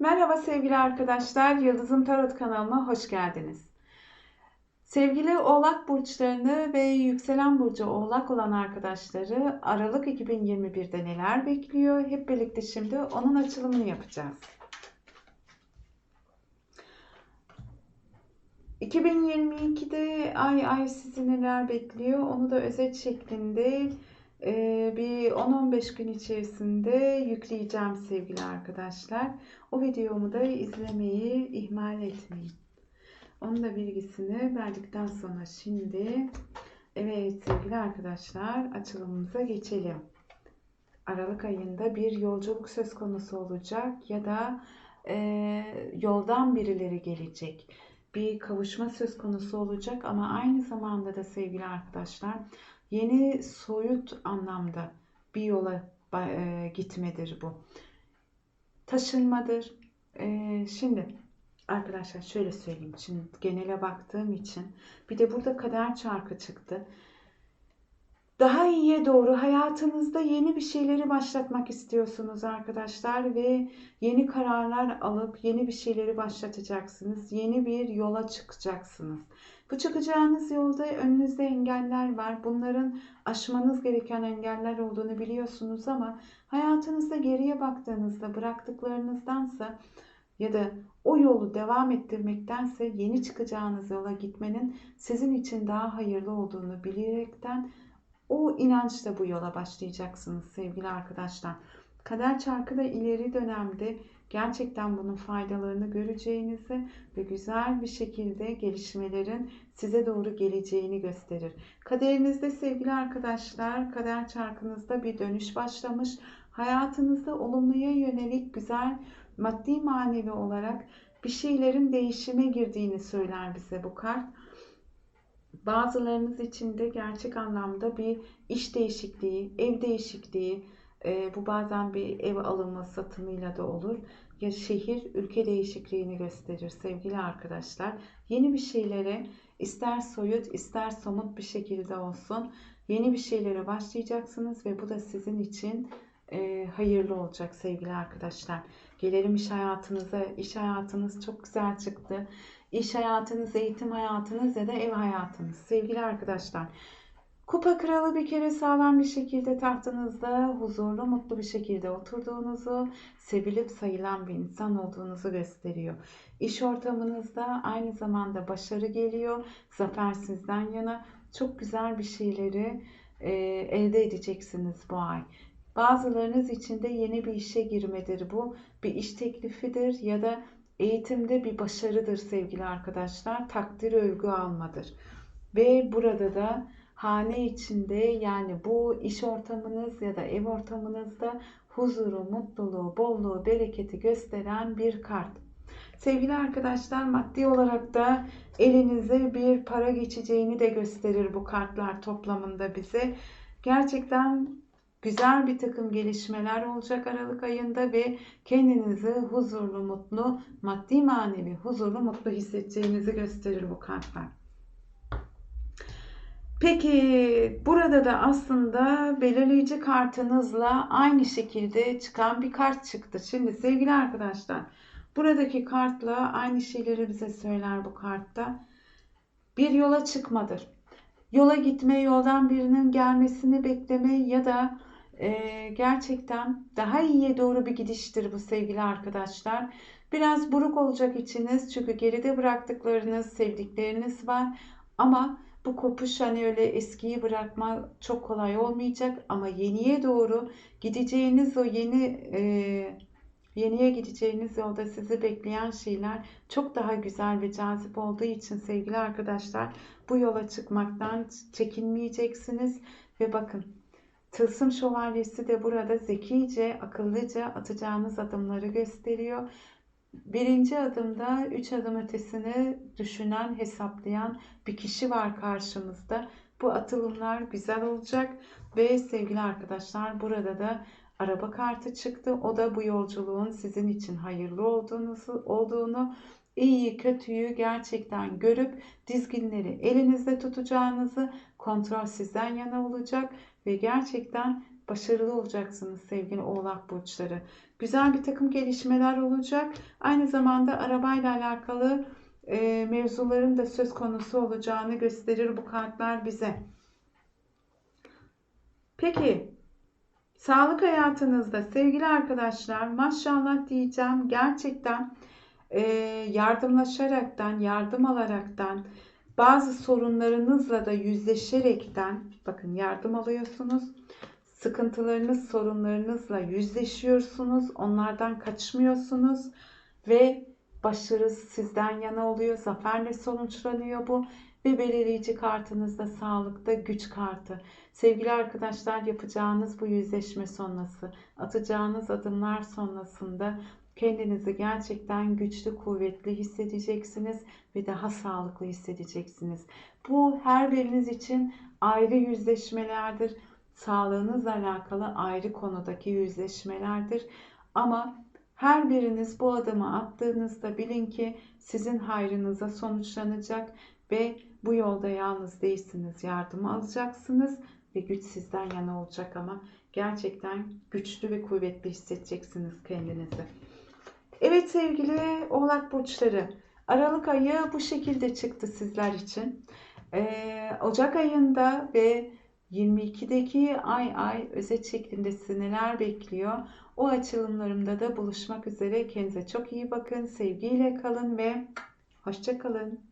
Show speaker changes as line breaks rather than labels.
Merhaba sevgili arkadaşlar, Yıldızım Tarot kanalıma hoş geldiniz. Sevgili Oğlak burçlarını ve yükselen burcu Oğlak olan arkadaşları Aralık 2021'de neler bekliyor? Hep birlikte şimdi onun açılımını yapacağız. 2022'de ay ay sizi neler bekliyor? Onu da özet şeklinde bir 10-15 gün içerisinde yükleyeceğim sevgili arkadaşlar. O videomu da izlemeyi ihmal etmeyin. Onun da bilgisini verdikten sonra şimdi evet sevgili arkadaşlar açılımımıza geçelim. Aralık ayında bir yolculuk söz konusu olacak ya da e, yoldan birileri gelecek. Bir kavuşma söz konusu olacak ama aynı zamanda da sevgili arkadaşlar yeni soyut anlamda bir yola e, gitmedir bu. Taşınmadır. E, şimdi arkadaşlar şöyle söyleyeyim. Şimdi genele baktığım için bir de burada kader çarkı çıktı daha iyiye doğru hayatınızda yeni bir şeyleri başlatmak istiyorsunuz arkadaşlar ve yeni kararlar alıp yeni bir şeyleri başlatacaksınız. Yeni bir yola çıkacaksınız. Bu çıkacağınız yolda önünüzde engeller var. Bunların aşmanız gereken engeller olduğunu biliyorsunuz ama hayatınızda geriye baktığınızda bıraktıklarınızdansa ya da o yolu devam ettirmektense yeni çıkacağınız yola gitmenin sizin için daha hayırlı olduğunu bilerekten o inançla bu yola başlayacaksınız sevgili arkadaşlar. Kader çarkı da ileri dönemde gerçekten bunun faydalarını göreceğinizi ve güzel bir şekilde gelişmelerin size doğru geleceğini gösterir. Kaderinizde sevgili arkadaşlar, kader çarkınızda bir dönüş başlamış. Hayatınızda olumluya yönelik güzel maddi manevi olarak bir şeylerin değişime girdiğini söyler bize bu kart. Bazılarınız için de gerçek anlamda bir iş değişikliği, ev değişikliği, e, bu bazen bir ev alımı satımıyla da olur. Ya şehir, ülke değişikliğini gösterir sevgili arkadaşlar. Yeni bir şeylere ister soyut ister somut bir şekilde olsun yeni bir şeylere başlayacaksınız ve bu da sizin için e, hayırlı olacak sevgili arkadaşlar. Gelelim iş hayatınıza. İş hayatınız çok güzel çıktı iş hayatınız, eğitim hayatınız ya da ev hayatınız. Sevgili arkadaşlar, Kupa kralı bir kere sağlam bir şekilde tahtınızda huzurlu, mutlu bir şekilde oturduğunuzu, sevilip sayılan bir insan olduğunuzu gösteriyor. İş ortamınızda aynı zamanda başarı geliyor, zafer sizden yana. Çok güzel bir şeyleri e, elde edeceksiniz bu ay. Bazılarınız için de yeni bir işe girmedir bu. Bir iş teklifidir ya da eğitimde bir başarıdır sevgili arkadaşlar. Takdir övgü almadır. Ve burada da hane içinde yani bu iş ortamınız ya da ev ortamınızda huzuru, mutluluğu, bolluğu, bereketi gösteren bir kart. Sevgili arkadaşlar maddi olarak da elinize bir para geçeceğini de gösterir bu kartlar toplamında bize. Gerçekten güzel bir takım gelişmeler olacak Aralık ayında ve kendinizi huzurlu, mutlu, maddi manevi huzurlu, mutlu hissedeceğinizi gösterir bu kartlar. Peki burada da aslında belirleyici kartınızla aynı şekilde çıkan bir kart çıktı. Şimdi sevgili arkadaşlar buradaki kartla aynı şeyleri bize söyler bu kartta. Bir yola çıkmadır. Yola gitme, yoldan birinin gelmesini bekleme ya da e, gerçekten daha iyiye doğru bir gidiştir bu sevgili arkadaşlar. Biraz buruk olacak içiniz çünkü geride bıraktıklarınız, sevdikleriniz var. Ama bu kopuş hani öyle eskiyi bırakma çok kolay olmayacak ama yeniye doğru gideceğiniz o yeni e, yeniye gideceğiniz yolda sizi bekleyen şeyler çok daha güzel ve cazip olduğu için sevgili arkadaşlar bu yola çıkmaktan çekinmeyeceksiniz ve bakın Tılsım şövalyesi de burada zekice, akıllıca atacağınız adımları gösteriyor. Birinci adımda üç adım ötesini düşünen, hesaplayan bir kişi var karşımızda. Bu atılımlar güzel olacak ve sevgili arkadaşlar burada da araba kartı çıktı. O da bu yolculuğun sizin için hayırlı olduğunuzu, olduğunu, iyi kötüyü gerçekten görüp dizginleri elinizde tutacağınızı kontrol sizden yana olacak ve gerçekten başarılı olacaksınız sevgili oğlak burçları. Güzel bir takım gelişmeler olacak. Aynı zamanda arabayla alakalı e, mevzuların da söz konusu olacağını gösterir bu kartlar bize. Peki, sağlık hayatınızda sevgili arkadaşlar maşallah diyeceğim gerçekten e, yardımlaşaraktan, yardım alaraktan, bazı sorunlarınızla da yüzleşerekten, bakın yardım alıyorsunuz, sıkıntılarınız, sorunlarınızla yüzleşiyorsunuz, onlardan kaçmıyorsunuz ve başarı sizden yana oluyor, zaferle sonuçlanıyor bu ve belirleyici kartınızda sağlıkta güç kartı. Sevgili arkadaşlar yapacağınız bu yüzleşme sonrası, atacağınız adımlar sonrasında kendinizi gerçekten güçlü, kuvvetli hissedeceksiniz ve daha sağlıklı hissedeceksiniz. Bu her biriniz için ayrı yüzleşmelerdir. Sağlığınızla alakalı ayrı konudaki yüzleşmelerdir. Ama her biriniz bu adımı attığınızda bilin ki sizin hayrınıza sonuçlanacak ve bu yolda yalnız değilsiniz. Yardım alacaksınız ve güç sizden yana olacak ama gerçekten güçlü ve kuvvetli hissedeceksiniz kendinizi. Evet sevgili Oğlak burçları, Aralık ayı bu şekilde çıktı sizler için. Ee, Ocak ayında ve 22'deki ay ay özet şeklinde sizi neler bekliyor? O açılımlarımda da buluşmak üzere. Kendinize çok iyi bakın. Sevgiyle kalın ve hoşça kalın.